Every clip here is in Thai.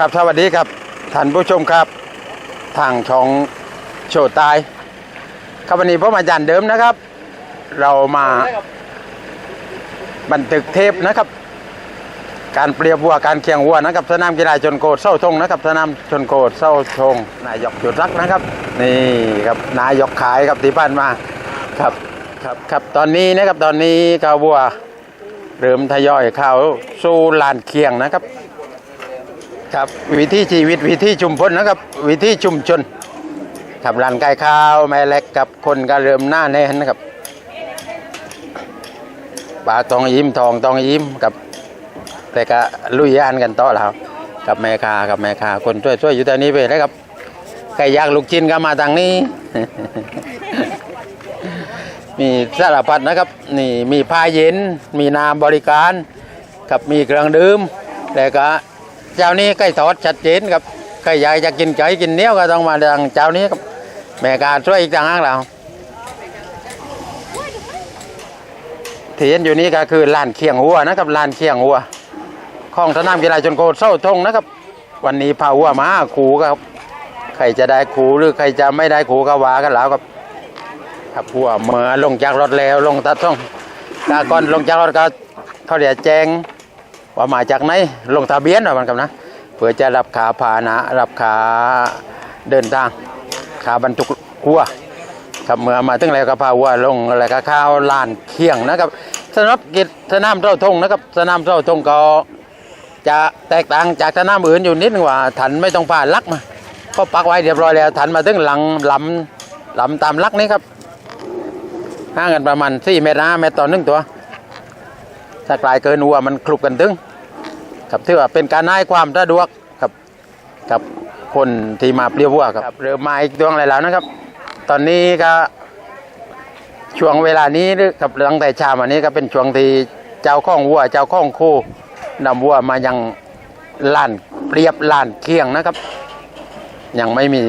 ครับสวัสดีครับท่านผู้ชมครับ ทางช่องโชว์ตาย ครับวันนี้ผมอาจารย์เดิมนะครับ เรามาบันทึกเทปนะครับ การเปรียบวัวการเคียงวัวนะครับสนามกีฬาชนโกดเส้าทงนะครับสนามชนโกดเส้าทงนายกจุดรักนะครับ นี่ครับนายกขายครับที่ผ่านมาครับครับครับตอนนี้นะครับตอนนี้กาวัวเริ่มทยอยเข้าสู่ลานเคียงนะครับ ครับวิธีชีวิตวิธีชุมพลนะครับ วิธีชุมชนขับร้านไก่ข้าวแม่เล็กกับคนก็เริ่มหน้าแน่นนะครับปลาตองยิ้มทองตองยิ้มกับ แต่ก็ลุยอันกันต่อแล้วกับแม่ค้ากับแม่ค้าคนช่วยช่วยอยู่แถวนี้ไปนะครับใครอยากลูกชิ้นก็มาทางนี้ มีสารพัดนะครับ นี่มีผ้าเย็น มีน้ำบริการ กับมีเครื่องดื่มแล้วก็ เจ้านี้ใกล้ทอดชัดเจนครับใครอยากจะกินไก่กินเนี้ยก็ต้องมาทางเจ้านี้ครับแม่กาช่วยอีกทางห้าเราที่เห็นอยู่นี้ก็คือลานเคียงหัวนะครับลานเคียงหัวของสนามกีฬาชนโคเศร้าทงนะครับ วันนี้พาหัวมาขู่ครับใครจะได้ขู่หรือใครจะไม่ได้ขู่ก็ว่ากันแล้วครับครับหัวเมื่อลงจากรถแล้วลงตัดช่องกาก่อนลงจากรถก็เขาเรียกแจ้ง ว่ามาจากไหนลงทะเบียนว่ามันกับนะเพื่อจะรับขาพาหนะรับขาเดินทางขาบรรทุกหัวครับเมื่อมาถึงแล้วก็พาหัวลงอะไรก็ข้าวลานเคียงนะครับสำหรับกิจสนามเท่าทงนะครับสนามเท่าทงก็จะแตกต่างจากสนามอื่นอยู่นิดนึงว่าถันไม่ต้องผ่านลักมาก็ปักไว้เรียบร้อยแล้วถันมาถึงหลังลำลำตามลักนี้ครับห่างกันประมาณ4เมตรนะเมตรต่อหนึ่งตัวถ้ากลายเกินวัวมันคลุกกันตึง ครับถือว่าเป็นการให้ความสะดวกกับกับคนที่มาเปรียววัวครับเริ่มมาอีกดวงอะไรแล้วนะครับ ตอนนี้ก็ช่วงเวลานี้กับตั้งแต่เช้ามานี้ก็เป็นช่วงที่เจ้าข้องวัว เจ้าข้องคู่นำวัวมายังล้านเปรียบล้านเคียงนะครับ ยังไม่มี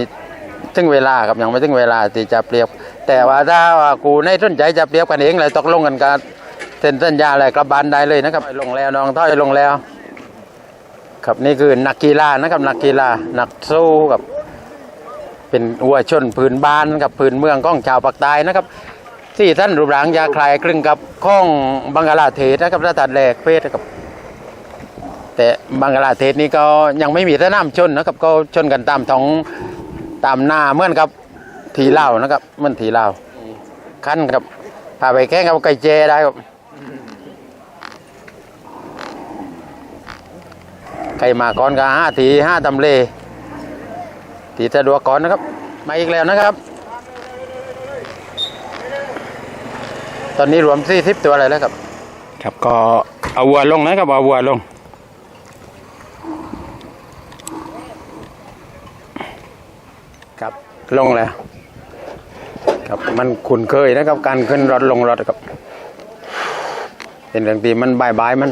ถึงเวลาครับยังไม่ถึงเวลาที่จะเปรียบ แต่ว่าถ้าว่ากูในสนใจจะเปรียบกันเองเลยตกลงกันกันเซ็นสัญญาอะไรกระบาลได้เลยนะครับลงแล้วน้องท้อยลงแล้ว ครับนี่คือนักกีฬานะครับนักกีฬานักสู้กับ เป็นวัวชนพื้นบ้านกับพื้นเมืองของชาวปากใต้นะครับที่ท่านรูปร่างยาคลายคลึงกับข้องบังกลาเทศนะครับรัฐแหลกเพศนะครับ แต่บังกลาเทศนี่ก็ยังไม่มีสนามชนนะครับ ก็ชนกันตามท้องตามหน้าเหมือนกับทีเล่านะครับเหมันทีเล่าขั้นครับพาไปแข่งกับไก่เจได้ครับ ใครมาก่อนก็ห้าทีห้าตำเลทีสะดวกก่อนนะครับ มาอีกแล้วนะครับ ตอนนี้รวมสี่สิบตัวอะไรแล้วครับ ครับก็เอาวัวลงนะครับเอาวัวลงครับลงแล้วครับมันคุ้นเคยนะครับการขึ้นรถลงรถครับเป็นเรื่องที่มันบายบายมัน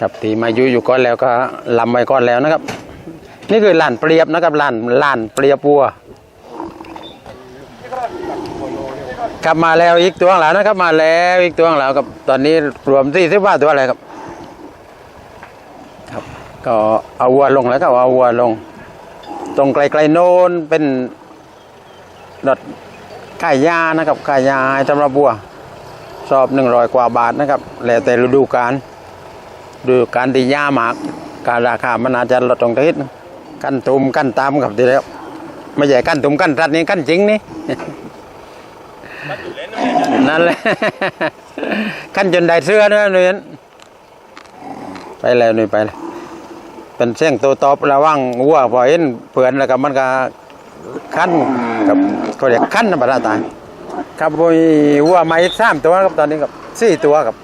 ครับที่มายู่อยู่ก่อนแล้วก็ลำไว้ก่อนแล้วนะครับ นี่คือลานเปรียบนะครับลานลานเปรียบวัวกลับมาแล้วอีกตัวแล้วนะครับ มาแล้วอีกตัวแล้วครับตอนนี้รวมสี่สิบว่าตัวอะไรครับ ครับ ก็เอาวัวลงแล้วก็เอาวัวลง ตรงไกลๆโน้นเป็นรถขายยานะครับขายาให้สำหรับวัว สอบหนึ่งร้อยกว่าบาทนะครับ แล้วแต่ฤดูกาล ดูการที่ยาหมากการราคามันอาจจะลดลงนิดนึงกั้นตุมกันตามครับทีเดียวไม่ใช่กันตุมกันรัดนี่กันจริงนี่นั่นแหละขั้นจนได้เสื้อด้วยนี่ไปแล้วนี่ยไปแล้วเป็นเสียงตัวตอบระว่างวัวพอเห็นเผื่อนแล้วก็มันก็ขั้นกับเขาเรียกขั้นนะบรรดาตายครับวัวไม้สามตัวครับตอนนี้ครับสี่ตัวครับ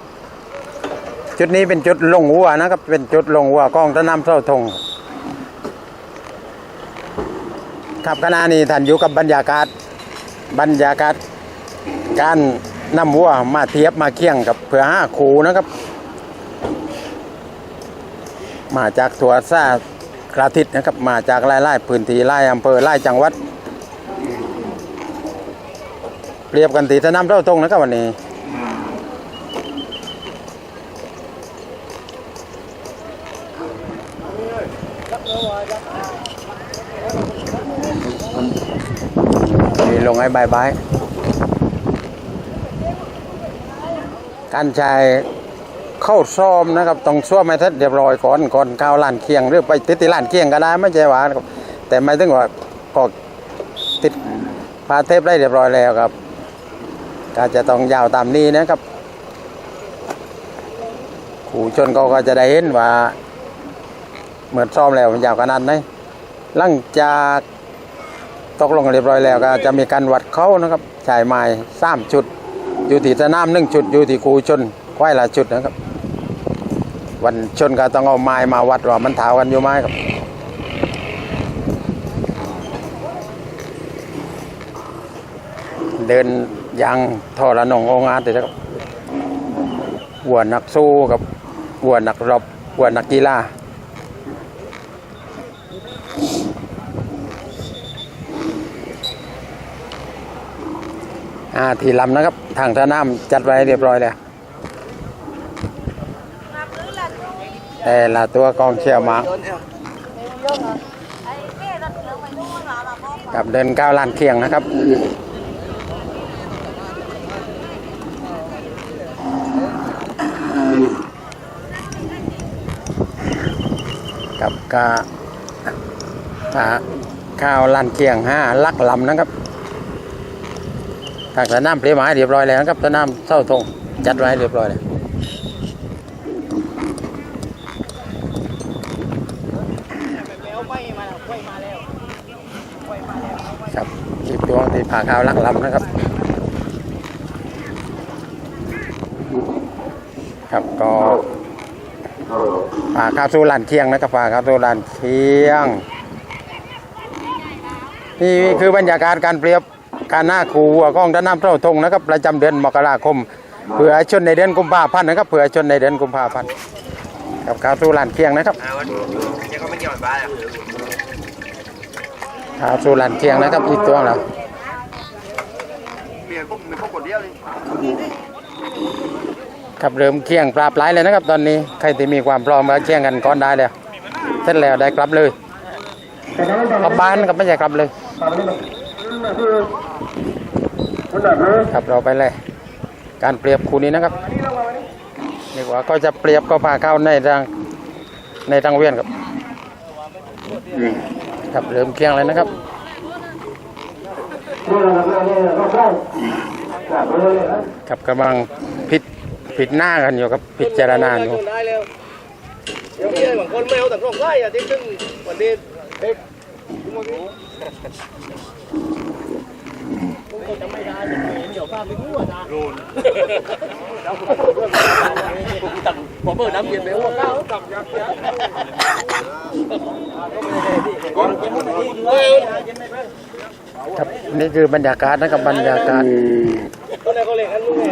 จุดนี้เป็นจุดลงวัวนะครับ เป็นจุดลงวัวกองตะน้ำเท่าทงครับขณะนี้ท่านอยู่กับบรรยากาศบรรยากาศการนำวัวมาเทียบมาเคียงกับเพื่อห้าคูนะครับ มาจากถั่วซาคราทิศนะครับ มาจากไล่ๆพื้นที่ไล่อำเภอไล่จังหวัด เปรียบกันตีสนามเท่าตรงนะครับวันนี้ ลงให้บายบายการใช้เข้าซ้อมนะครับต้องซ้อมให้ทัดเรียบร้อยก่อนก่อนเข้าร้านเคียงหรือไปติดที่านเคียงก็ได้ไม่ใช่หวานแต่ไม่ถึงว่าก็ติดพาเทปได้เรียบร้อยแล้วครับก็จะต้องยาวตามนี้นะครับขู่ชนเขาก็จะได้เห็นว่าเหมือนซ้อมแล้วมันยาวขนาดไหนหลังจาก ตกลงกันเรียบร้อยแล้วก็จะมีการวัดเขานะครับชายไม้สามจุด อยู่ที่สนามหนึ่งจุด อยู่ที่คูชนควายละจุดนะครับ วันชนก็ต้องเอาไม้มาวัดว่ามันเท้ากันอยู่ไหมครับเดินยางทอระนงองอาร์ตเลยนะครับวัวนักสู้กับวัวนักรบวัวนักกีฬา อ่าทีลำนะครับ ทางท่าน้ำจัดไว้เรียบร้อยแล้วแต่ละตัวกองเชียร์มากับเดินก้าวลานเคียงนะครับกับกาถ้าข้าวลานเคียงห้าลักลำนะครับ ทางสนามเปรียหมายเรียบร้อยแล้วนะครับสนามเส้าธงจัดไว้เรียบร้อยแล้วครับอีกตัวที่ผ่าข้าวลักลำนะครับ ครับก็ผ่าข้าวสู้ลานเคียงนะครับผ่าข้าวสู้ลานเคียงนี่คือบรรยากาศการเปรียบ การหน้าครูวัวกองด้านน้ำเท่าทงนะครับประจำเดือนมกราคมเผื่อชนในเดือนกุมภาพันธ์นะครับเผื่อชนในเดือนกุมภาพันธ์กับข้าวสู้ลานเคียงนะครับอ่าวันยังก็ไม่เกี่ยวกับบ้านอะข้าวสู้ลานเคียงนะครับอีกตัวแล้วเมียนพวกมีพวกคนเดียวเลยครับเริ่มเคียงปราบหลายเลยนะครับ ตอนนี้ใครที่มีความพร้อมก็เคียงกันก่อนได้แล้วเสร็จแล้วได้กลับเลยกลับบ้านครับไม่ใช่กลับเลย ครับเราไปเลย การเปรียบคู่นี้นะครับเรียกว่าก็จะเปรียบก็พาเข้าในทางในทางเวียนครับครับเริ่มเคียงเลยนะครับครับกำลังพิดผิดหน้ากันอยู่ครับพิจารณาอยู่เดี๋ยวเกี่ยวบางคนไม่เอาแต่ร่องไส้อะที่ซึ่งวันนี้เด็ก ผมเปิดน้ำเย็นไปหัวก้าวจับยักษ์ยักษ์ก่อนครับนี่คือบรรยากาศนะครับบรรยากาศคนไหนเขาเล่นกันลูกไง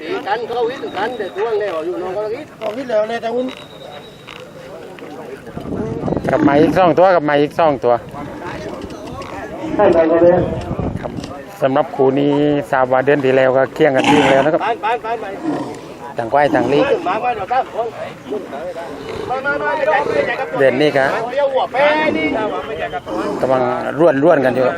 ตีกันเขาวิทย์กันแต่ตัวเนี่ยอยู่น้องเขาวิทย์เขาวิทย์แล้วเนี่ยแต่วุ้น กับไม้อีกสองตัวกับไม้อีกสองตัวครับสำหรับคู่นี้ทราบว่าเดือนที่แล้วก็เคียงกันทิ้งแล้วนะครับต่างควายต่างลีเด่นนี้ก็เลี้ยวหัวแป้นี่ไม่ใจกับกำลังร่วนร่วนกันอยู่ครับ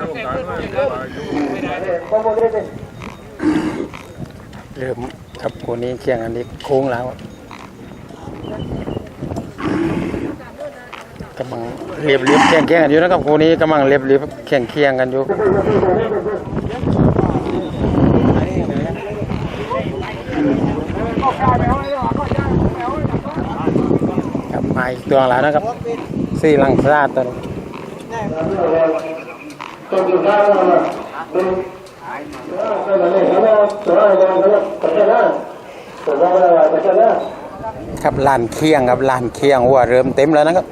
เริ่มครับคู่นี้เคียงกันนี้โค้งแล้ว กำลังเรียบเรียบเคียงเคียงกันอยู่นะครับคู่นี้กำลังเรียบเรียบเคียงเคียงกันอยู่ครับมาอีกตัวแล้วนะครับสี่ลังซาตัวนี้ครับลานเคียงครับลานเคียงวัวเริ่มเต็มแล้วนะครับ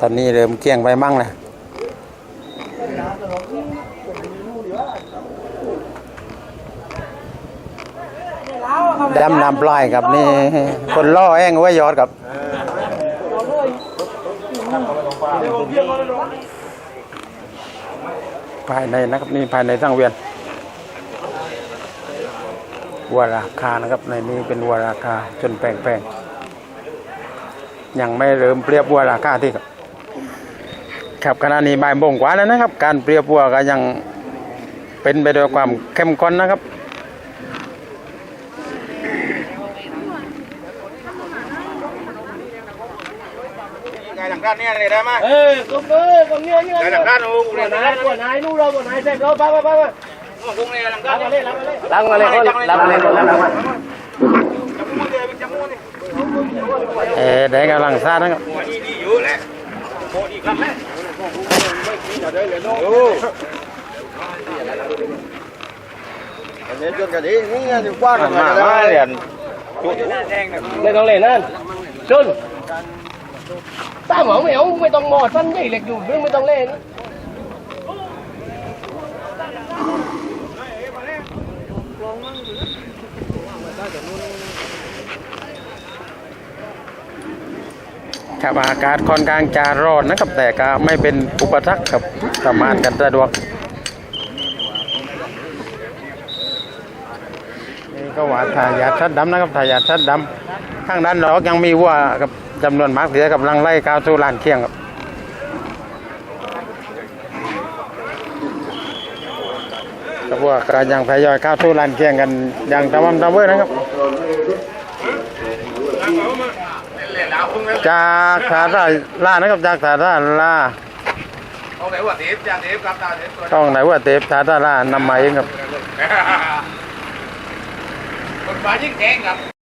ตอนนี้เริ่มเคียงไปมั่งเลยดำน้ำปลายครับนี่คนล่อแองไว้ยอดครับภายในนะครับนี่ภายในสังเวียนวัวราคานะครับในนี้เป็นวัวราคาจนแปลงๆยังไม่เริ่มเปรียบวัวราคาที่ครับ ครับขณะนี้บ่ายโมงกว่าแล้วนะครับ การเปรียบวัวก็ยังเป็นไปด้วยความเข้มข้นนะครับไงหลังด้านนี้เลยได้ไหมเออก็เออก็เงี้ยเงี้ยไงหลังด้านโอ้โหหัวนายหัวนายนู่นเราหัวนายเสร็จแล้วไปไปไปไปตรงนี้หลังด้าล้านงนี้มาเลยล้างมาเลยล้างมาเลยล้างมาเลยล้างมาจมูกเลยจมูกนี่เอ๋ได้กำลังซานะครับ หัวนี่ดีอยู่แหละโอ้ดีครับแม่โอ้อันนี้จนกันนี้นี่ไงถึงกว้างมามาเรีย ครับอากาศค่อนข้างจะร้อนนะครับแต่ก็ไม่เป็นอุปสรรคครับสามารถกันสะดวกนี่ก็ว่าทายาทชัดดำนะครับทายาทชัดดำข้างด้านนอกยังมีวัวกับจำนวนมากเสียกับลังไล่ก้าวสู่ลานเคียงครับกับวัวก็ยังทยอยก้าวสู่ลานเคียงกันอย่างตะวันตะเว้นะครับ จากสาราล่านะครับจากสาราล่าเอาไหนหัวเทปจานเทปครับตาเทปตัวต้องไหนว่าเตปสาราล่านำมาเองครับคนฟ้ายิ่งแข็งครับ